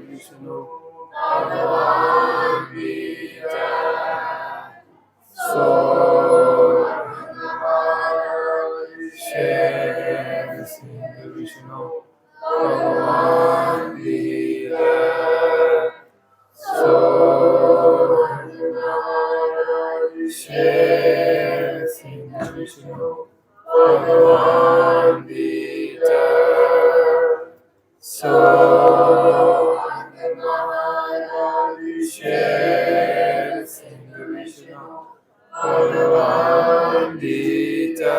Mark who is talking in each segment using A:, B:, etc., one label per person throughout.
A: ਵਿਸ਼ਨੂੰ ਭਗਵਾਨ ਦੀ ਜੈ ਸੋ ਭਗਵਾਨ ਦੀ। ਜੈ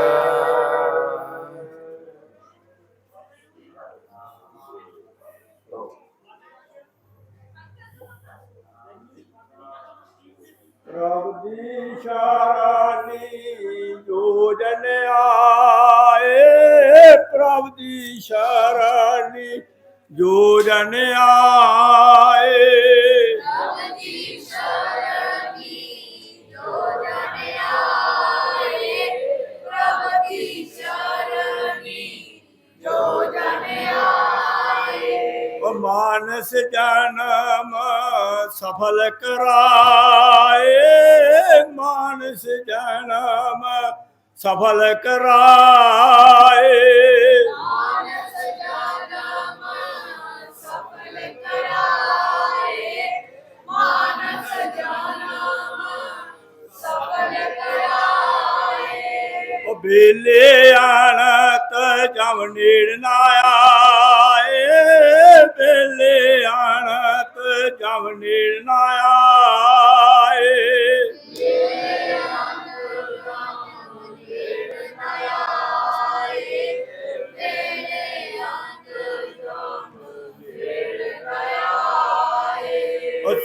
B: ਪ੍ਰਭ ਦੀ ਸ਼ਰਣੀ ਜੋ ਜਨ ਆਏ, ਪ੍ਰਭ ਦੀ ਸ਼ਰਣੀ ਜੋ ਜਨ ਆਏ। ਮਾਨਸ ਜਨਮ ਸਫਲ ਕਰਾਏ ਮਾਨਸ ਜਨਮ ਸਫਲ ਕਰਾਏ। ਉਹ ਬੇਲੇ ਆਣਤ ਜਮ ਨੇੜ ਨਾ ਆਣਤ ਜਮ ਨਾ ਆਏ।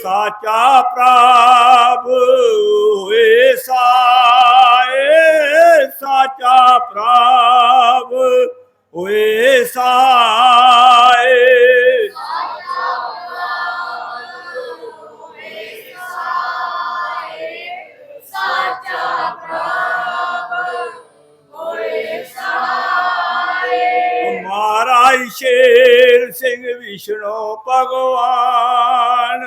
B: ਸਾਚਾ ਪ੍ਰਭ ਹੋਏ ਸਾਏ। ਸਾਚਾ ਪ੍ਰਭ ਹੋਏ ਸਾਏ ਮਹਾਰਾਜ ਸ਼ੇਰ ਸਿੰਘ ਵਿਸ਼ਨੂੰ ਭਗਵਾਨ।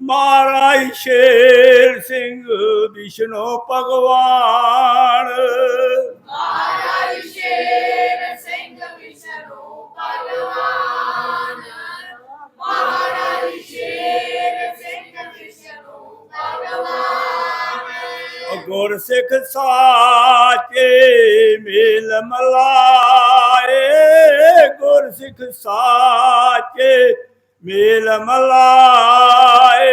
B: ਮਹਾਰਾਜ ਸ਼ੇਰ ਸਿੰਘ ਵਿਸ਼ਨੂੰ ਭਗਵਾਨ। ਉਹ ਗੁਰ ਸਿੱਖ ਸਾਚੇ ਮੇਲ ਗੁਰ ਸਿੱਖ ਸਾਚੇ ਮੇਲ ਮਲਾਏ।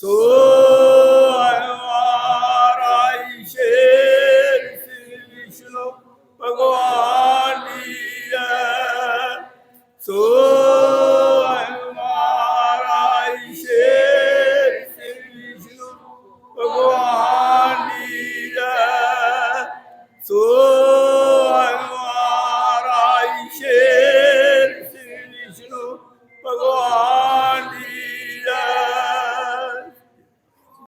B: Sou!